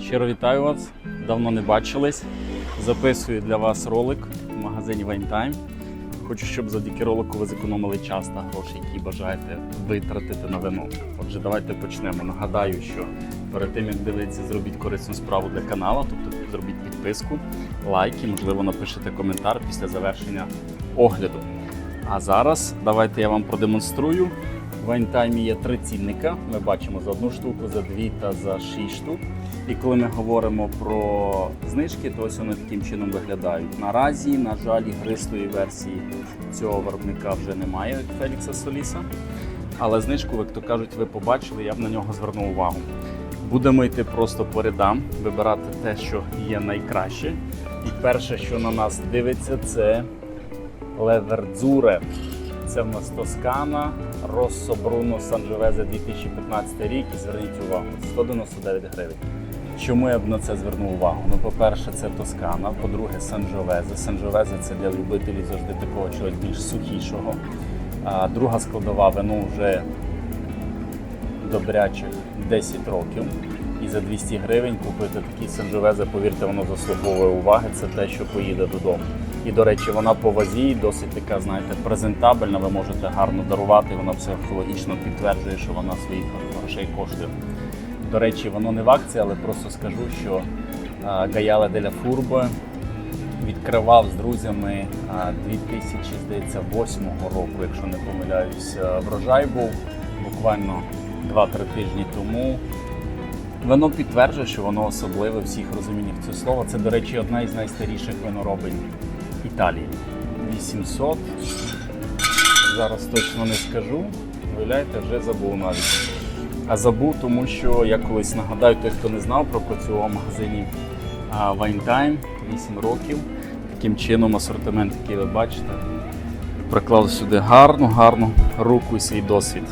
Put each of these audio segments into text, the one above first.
Щиро вітаю вас. Давно не бачились. Записую для вас ролик в магазині Time. Хочу, щоб завдяки ролику ви зекономили час та гроші, які бажаєте витратити на вино. Отже, давайте почнемо. Нагадаю, що перед тим як дивитися, зробіть корисну справу для каналу, тобто зробіть підписку, лайк і, можливо, напишете коментар після завершення огляду. А зараз давайте я вам продемонструю. В Вайнтаймі є три цінника. Ми бачимо за одну штуку, за дві та за шість штук. І коли ми говоримо про знижки, то ось вони таким чином виглядають. Наразі, на жаль, ігристої версії цього виробника вже немає Фелікса Соліса. Але знижку, як то кажуть, ви побачили, я б на нього звернув увагу. Будемо йти просто по рядам, вибирати те, що є найкраще. І перше, що на нас дивиться, це Левердзуре. Це в нас Тоскана, Россо Бруно Санджовезе 2015 рік. І зверніть увагу, 199 гривень. Чому я б на це звернув увагу? Ну, по-перше, це Тоскана, по-друге, Санджовезе. Санджовезе це для любителів завжди такого чогось більш сухішого. А друга складова вино вже добрячих 10 років. І за 200 гривень купити такий Санджовезе, повірте, воно заслуговує уваги. Це те, що поїде додому. І, до речі, вона по вазі досить така, знаєте, презентабельна. Ви можете гарно дарувати. Вона психологічно підтверджує, що вона своїх грошей коштує. До речі, воно не в акції, але просто скажу, що Гаяле деля Фурбе відкривав з друзями а, 2008 року, якщо не помиляюсь, врожай був буквально 2-3 тижні тому. Воно підтверджує, що воно особливе всіх розуміннях цього слова. Це, до речі, одна із найстаріших виноробень Італії. 800. Зараз точно не скажу. Виявляєте, вже забув навіть. А забув, тому що я колись нагадаю, той, хто не знав, пропрацював в магазині Time 8 років. Таким чином асортимент, який ви бачите, приклав сюди гарну, гарну руку і свій досвід.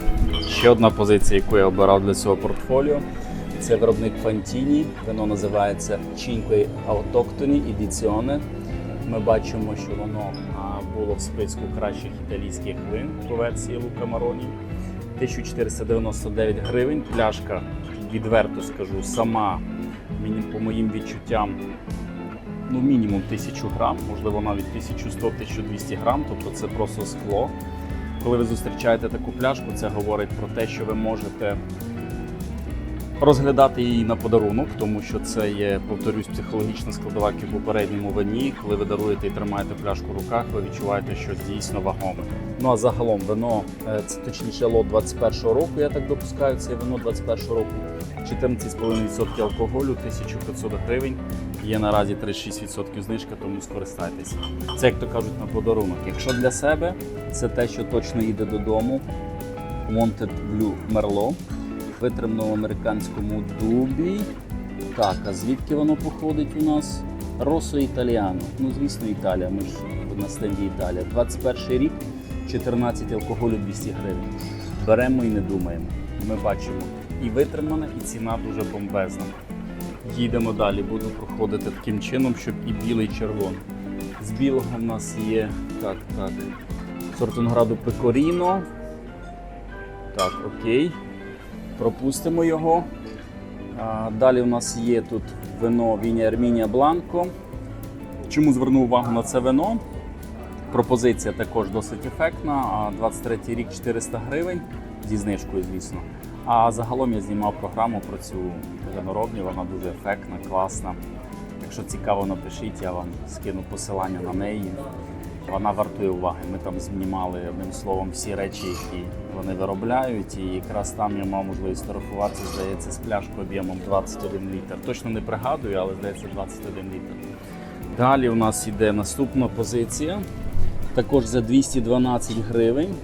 Ще одна позиція, яку я обирав для цього портфоліо, це виробник Фантіні. Воно називається Cinque Autoctoni Edizione. Ми бачимо, що воно було в списку кращих італійських вин по версії Лука Мароні. 1499 гривень. Пляшка, відверто скажу, сама по моїм відчуттям ну, мінімум 1000 грам, можливо навіть 1100-1200 грам, тобто це просто скло. Коли ви зустрічаєте таку пляшку, це говорить про те, що ви можете розглядати її на подарунок, тому що це є, повторюсь, психологічна складова як в попередньому вині. Коли ви даруєте і тримаєте пляшку в руках, ви відчуваєте щось дійсно вагоме. Ну а загалом вино, е, це точніше лот 21-го року, я так допускаю, це вино 21-го року. 14,5% алкоголю, 1500 гривень. Є наразі 36% знижка, тому скористайтеся. Це, як то кажуть, на подарунок. Якщо для себе, це те, що точно їде додому. Wanted Blue Merlot витримано в американському дубі. Так, а звідки воно походить у нас? Росо Італіано. Ну, звісно, Італія. Ми ж на стенді Італія. 21 рік, 14 алкоголю 200 гривень. Беремо і не думаємо. Ми бачимо і витримане, і ціна дуже бомбезна. Їдемо далі, буду проходити таким чином, щоб і білий, і червоний. З білого в нас є так, так. Сорт винограду Пекоріно. Так, окей. Пропустимо його. Далі у нас є тут вино Віня Армінія Бланко. Чому звернув увагу на це вино? Пропозиція також досить ефектна. а 23 рік 400 гривень зі знижкою, звісно. А загалом я знімав програму про цю виноробню, вона дуже ефектна, класна. Якщо цікаво, напишіть, я вам скину посилання на неї. Вона вартує уваги. Ми там знімали одним словом всі речі, які вони виробляють. І якраз там я мав можливість торгуватися, здається, з пляшкою об'ємом 21 літр. Точно не пригадую, але здається 21 літр. Далі у нас йде наступна позиція. Також за 212 гривень.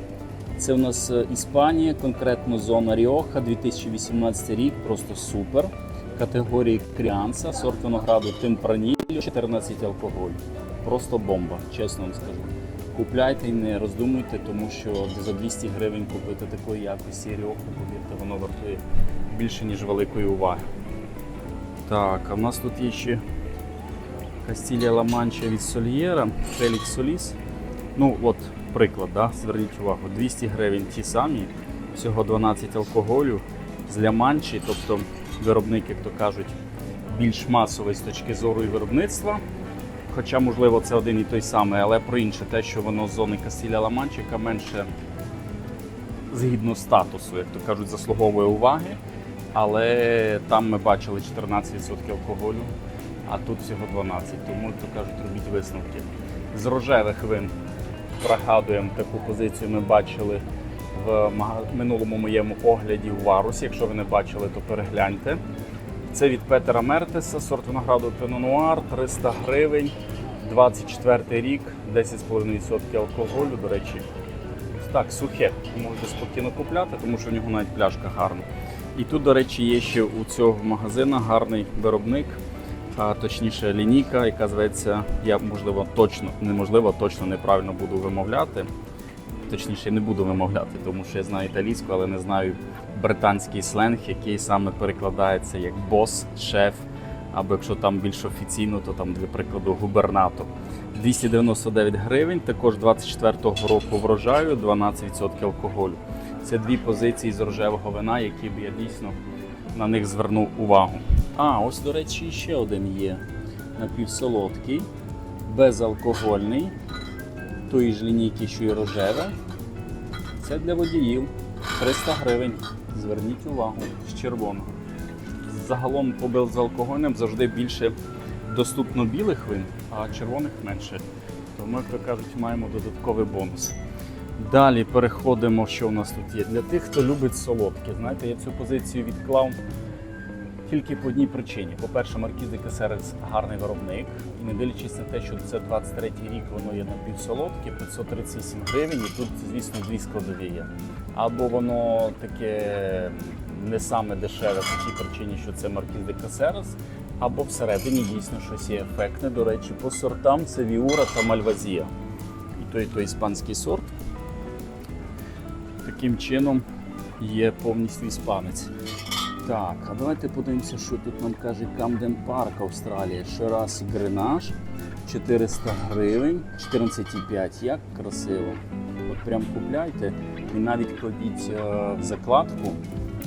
Це у нас е, Іспанія, конкретно зона Ріоха, 2018 рік, просто супер. Категорії Кріанса, сорт винограду Темпранілло, 14 алкоголь. Просто бомба, чесно вам скажу. Купляйте і не роздумуйте, тому що за 200 гривень купити такої якості Ріоху, повірте, воно вартує більше, ніж великої уваги. Так, а в нас тут є ще Кастілія Ла-Манча від Сольєра, Фелікс Соліс. Ну, от приклад, да? зверніть увагу, 200 гривень ті самі, всього 12 алкоголю з Ля-Манчі, тобто виробник, як то кажуть, більш масовий з точки зору і виробництва. Хоча, можливо, це один і той самий, але про інше, те, що воно з зони Кастіля Ламанчика менше згідно статусу, як то кажуть, заслуговує уваги. Але там ми бачили 14% алкоголю, а тут всього 12%. Тому, то кажуть, робіть висновки. З рожевих вин пригадуємо таку позицію. Ми бачили в минулому моєму огляді у Варусі. Якщо ви не бачили, то перегляньте. Це від Петера Мертеса, сорт винограду Noir, 300 гривень, 24 рік, 10,5% алкоголю. До речі, так, сухе. Можете спокійно купляти, тому що в нього навіть пляшка гарна. І тут, до речі, є ще у цього магазина гарний виробник, а точніше лінійка, яка зветься, я можливо точно, неможливо, точно неправильно буду вимовляти. Точніше, не буду вимовляти, тому що я знаю італійську, але не знаю британський сленг, який саме перекладається як бос, шеф, або якщо там більш офіційно, то там, для прикладу, губернатор. 299 гривень, також 24-го року врожаю, 12% алкоголю. Це дві позиції з рожевого вина, які б я дійсно на них звернув увагу. А, ось, до речі, ще один є напівсолодкий, безалкогольний, тої ж лінійки, що і рожеве. Це для водіїв 300 гривень. Зверніть увагу з червоного. Загалом по безалкогольним завжди більше доступно білих вин, а червоних менше. Тому, як то кажуть, маємо додатковий бонус. Далі переходимо, що у нас тут є. Для тих, хто любить солодке. Знаєте, я цю позицію відклав тільки по одній причині. По-перше, Маркіз де гарний виробник. І не дивлячись на те, що це 23-й рік, воно є напівсолодке, 538 гривень, і тут, звісно, дві складові є. Або воно таке не саме дешеве по тій причині, що це Маркіз де Касерес, або всередині дійсно щось є ефектне. До речі, по сортам це Віура та Мальвазія. І той, і той іспанський сорт. Таким чином є повністю іспанець. Так, а давайте подивимося, що тут нам каже Камден Парк Австралія. Шерас Гренаж 400 гривень, 14,5. Як красиво. От прям купляйте і навіть кладіть е, в закладку.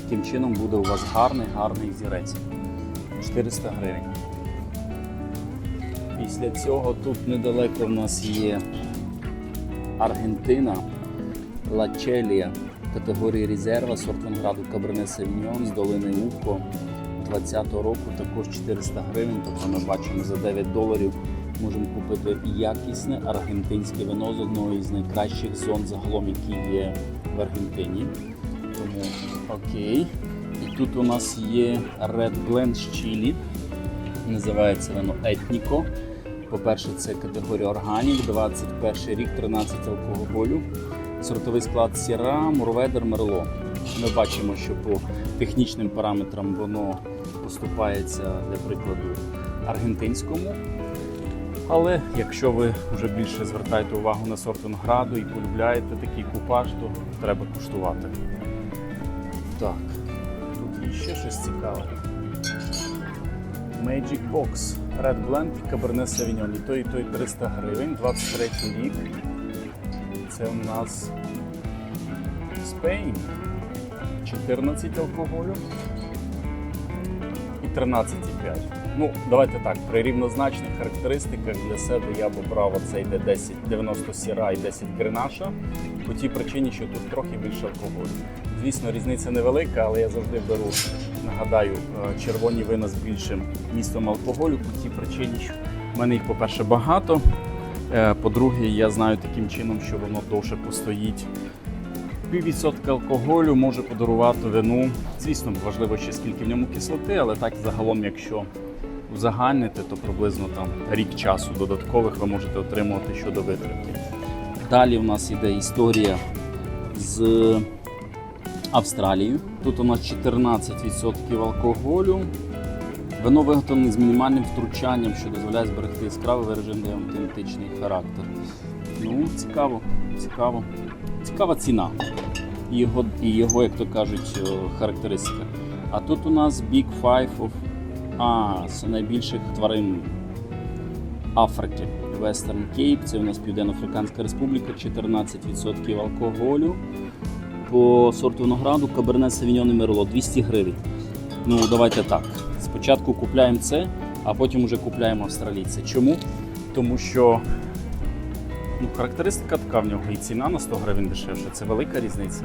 Таким чином буде у вас гарний, гарний зірець. 400 гривень. Після цього тут недалеко в нас є Аргентина, Лачелія категорії резерва, сорт винограду Каберне Савіньон з долини Ухо 20-го року також 400 гривень. Тобто ми бачимо за 9 доларів можемо купити якісне аргентинське вино з одної з найкращих зон загалом, які є в Аргентині. Тому окей. І тут у нас є Red Blend з Чилі. Називається воно Етніко. По-перше, це категорія органік, 21 рік, 13 алкоголю. Сортовий склад Сіра, Мурведер, Мерло. Ми бачимо, що по технічним параметрам воно поступається, для прикладу, аргентинському. Але якщо ви вже більше звертаєте увагу на сорт винограду і полюбляєте такий купаж, то треба куштувати. Так, тут є ще щось цікаве. Magic Box Red Blend Cabernet Sauvignon. І той, і той 300 гривень, 23 рік. Це у нас Spain. 14 алкоголю і 13,5. Ну, давайте так, при рівнозначних характеристиках для себе я б обрав оцей де 10, 90 сіра і 10 гренаша. По тій причині, що тут трохи більше алкоголю. Звісно, різниця невелика, але я завжди беру, нагадаю, е, червоні вина з більшим містом алкоголю по тій причині, що в мене їх, по-перше, багато. Е, По-друге, я знаю таким чином, що воно довше постоїть. Піввідсотка алкоголю може подарувати вину. Звісно, важливо ще скільки в ньому кислоти, але так загалом, якщо узагальнити, то приблизно там рік часу додаткових ви можете отримувати щодо витримки. Далі у нас іде історія з Австралією. Тут у нас 14% алкоголю. Вино виготовлене з мінімальним втручанням, що дозволяє зберегти яскравий виражений автентичний характер. Ну, цікаво, цікаво. Цікава ціна. І його, і його, як то кажуть, е, характеристика. А тут у нас Big Five of а, це найбільших тварин Африки. Western Cape, це у нас Південно-Африканська Республіка, 14% алкоголю. По сорту винограду Cabernet Sauvignon і Merlot 200 гривень. Ну, давайте так. Спочатку купляємо це, а потім вже купляємо австралійце. Чому? Тому що ну, характеристика така в нього і ціна на 100 гривень дешевше. Це велика різниця.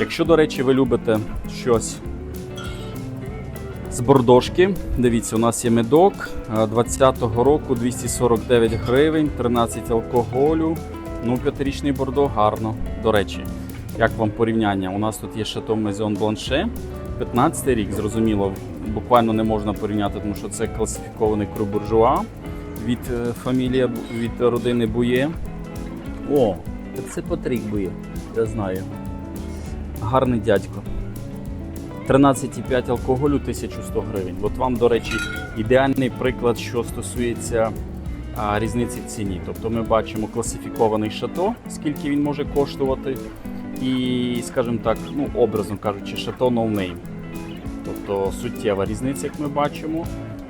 Якщо, до речі, ви любите щось з бордошки, дивіться, у нас є медок 20-го року 249 гривень, 13 алкоголю. Ну, п'ятирічний бордо гарно. До речі, як вам порівняння? У нас тут є шато Мезон Бланше. 15 рік, зрозуміло, буквально не можна порівняти, тому що це класифікований кру буржуа від е, фамілії, від родини Бує. О, це Патрік Бує, я знаю. Гарний дядько. 13,5 алкоголю 1100 гривень. От вам, до речі, ідеальний приклад, що стосується а, різниці в ціні. Тобто ми бачимо класифікований шато, скільки він може коштувати, і, скажімо так, ну, образно кажучи, шато no name. Тобто суттєва різниця, як ми бачимо.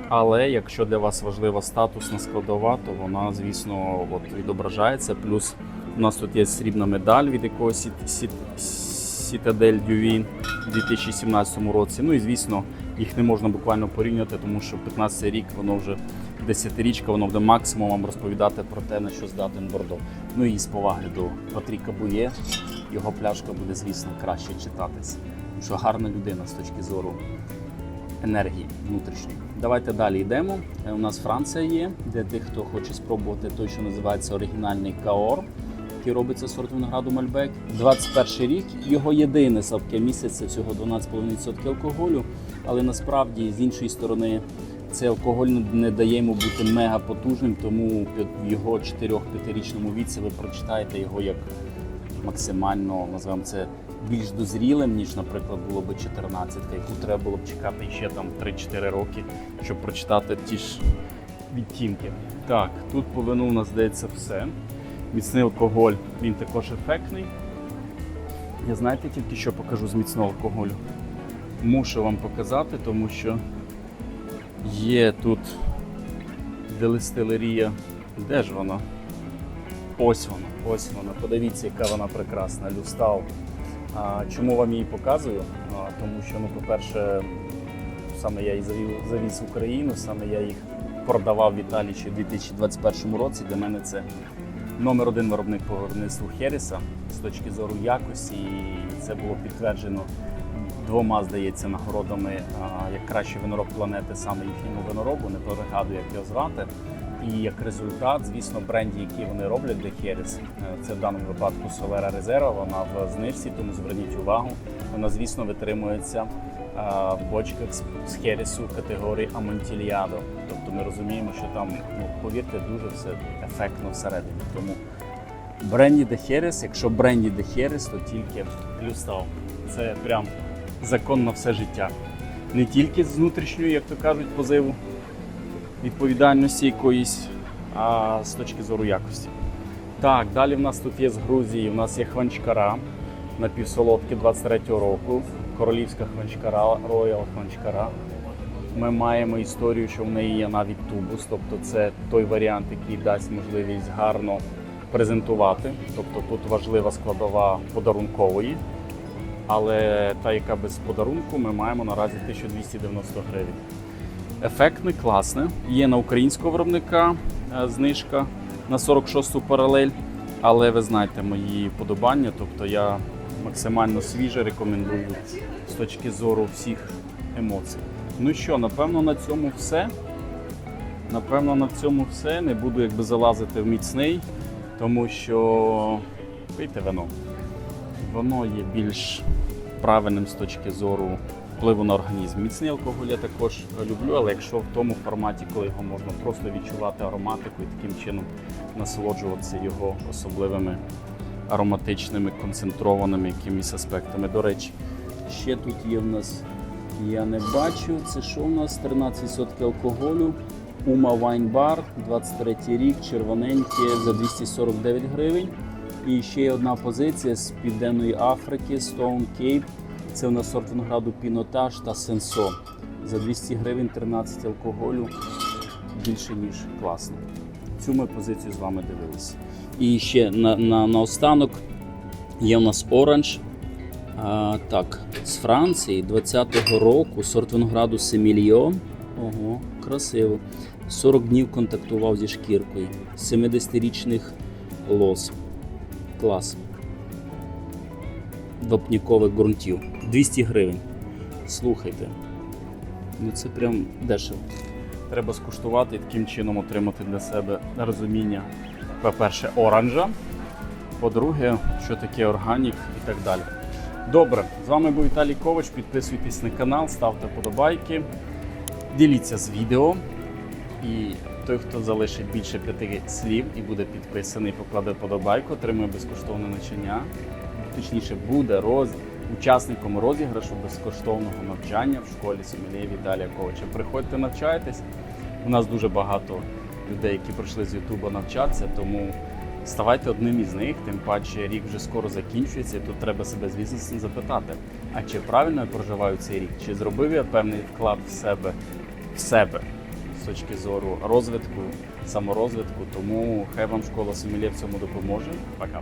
Але якщо для вас важлива статусна складова, то вона, звісно, от відображається. Плюс у нас тут є срібна медаль від якогось Сіт- Citadel Duvin у 2017 році. Ну і звісно, їх не можна буквально порівняти, тому що 15 рік воно вже 10-річка, воно буде максимум розповідати про те, на що здатен Бордо. Ну і з поваги до Патріка Бує, його пляшка буде, звісно, краще читатись. Тому що гарна людина з точки зору енергії внутрішньої. Давайте далі йдемо. Е, У нас Франція є, де тих, хто хоче спробувати той, що називається оригінальний каор, який робиться сорт винограду Мальбек. 21 рік. Його єдине слабке місце це всього 12,5% алкоголю. Але насправді з іншої сторони цей алкоголь не дає йому бути мега потужним, тому в його 4-5-річному віці ви прочитаєте його як максимально називаємо це більш дозрілим, ніж, наприклад, було би 14, яку треба було б чекати ще там 3-4 роки, щоб прочитати ті ж відтінки. Так, тут по вину у нас здається все. Міцний алкоголь, він також ефектний. Я знаєте, тільки що покажу з міцного алкоголю. Мушу вам показати, тому що є тут делистилерія. Де ж вона? Ось вона, ось вона. Подивіться, яка вона прекрасна. Люстал. Чому вам її показую? Тому що, ну, по-перше, саме я її завіз в Україну, саме я їх продавав в Італії ще в 2021 році. Для мене це номер один виробник по виробництву Херіса з точки зору якості. І це було підтверджено двома, здається, нагородами як кращий винороб планети, саме їхньому виноробу, не пригадую, як його звати. І як результат, звісно, бренді, які вони роблять для Херіс, це в даному випадку Solera Reserva, вона в знижці, тому зверніть увагу. Вона, звісно, витримується в бочках з- Херісу категорії Amontillado. Тобто ми розуміємо, що там, ну, повірте, дуже все ефектно всередині. Тому бренді де Херіс, якщо бренді де Херіс, то тільки Люстал. Це прям закон на все життя. Не тільки з внутрішньої, як то кажуть, позиву відповідальності якоїсь, а з точки зору якості. Так, далі в нас тут є з Грузії, у нас є хванчкара напівсолодкі 23-го року, королівська хванчкара, Royal хванчкара. Ми маємо історію, що в неї є навіть тубус, тобто це той варіант, який дасть можливість гарно презентувати. Тобто тут важлива складова подарункової. Але та, яка без подарунку, ми маємо наразі 1290 гривень. Ефектне, класне. Є на українського виробника е, знижка на 46-ту паралель. Але ви знаєте мої подобання, тобто я максимально свіже рекомендую з точки зору всіх емоцій. Ну що, напевно, на цьому все. Напевно, на цьому все. Не буду якби залазити в міцний, тому що пийте вино. Воно є більш правильним з точки зору впливу на організм. Міцний алкоголь я також люблю, але якщо в тому форматі, коли його можна просто відчувати ароматику і таким чином насолоджуватися його особливими ароматичними, концентрованими якимись аспектами. До речі, ще тут є в нас, я не бачу, це що у нас 13% алкоголю. Ума Wine Bar, 23 рік, червоненьке за 249 гривень. І ще є одна позиція з Південної Африки, Stone Cape. Це у нас сорт винограду Пінотаж та Сенсо. За 200 гривень 13 алкоголю. Більше ніж класно. Цю ми позицію з вами дивилися. І ще на, на, на останок є у нас оранж А, так, з Франції 20-го року сорт винограду Семільйон. Ого, красиво. 40 днів контактував зі шкіркою. 70-річних лоз. Клас. Вапнікових ґрунтів. 200 гривень. Слухайте. Ну це прям дешево. Треба скуштувати і таким чином отримати для себе розуміння, по-перше, оранжа. По-друге, що таке органік і так далі. Добре, з вами був Віталій Ковач. Підписуйтесь на канал, ставте подобайки, діліться з відео. І той, хто залишить більше п'яти слів і буде підписаний, покладе подобайку, отримує безкоштовне навчання. Точніше, буде роз... учасником розіграшу безкоштовного навчання в школі Сомелія Віталія Ковача. Приходьте, навчайтесь. У нас дуже багато людей, які прийшли з Ютуба навчатися, тому ставайте одним із них. Тим паче рік вже скоро закінчується. і Тут треба себе, звісно, запитати: а чи правильно я проживаю цей рік? Чи зробив я певний вклад в себе в себе з точки зору розвитку, саморозвитку? Тому хай вам школа Сомелія в цьому допоможе. Пока.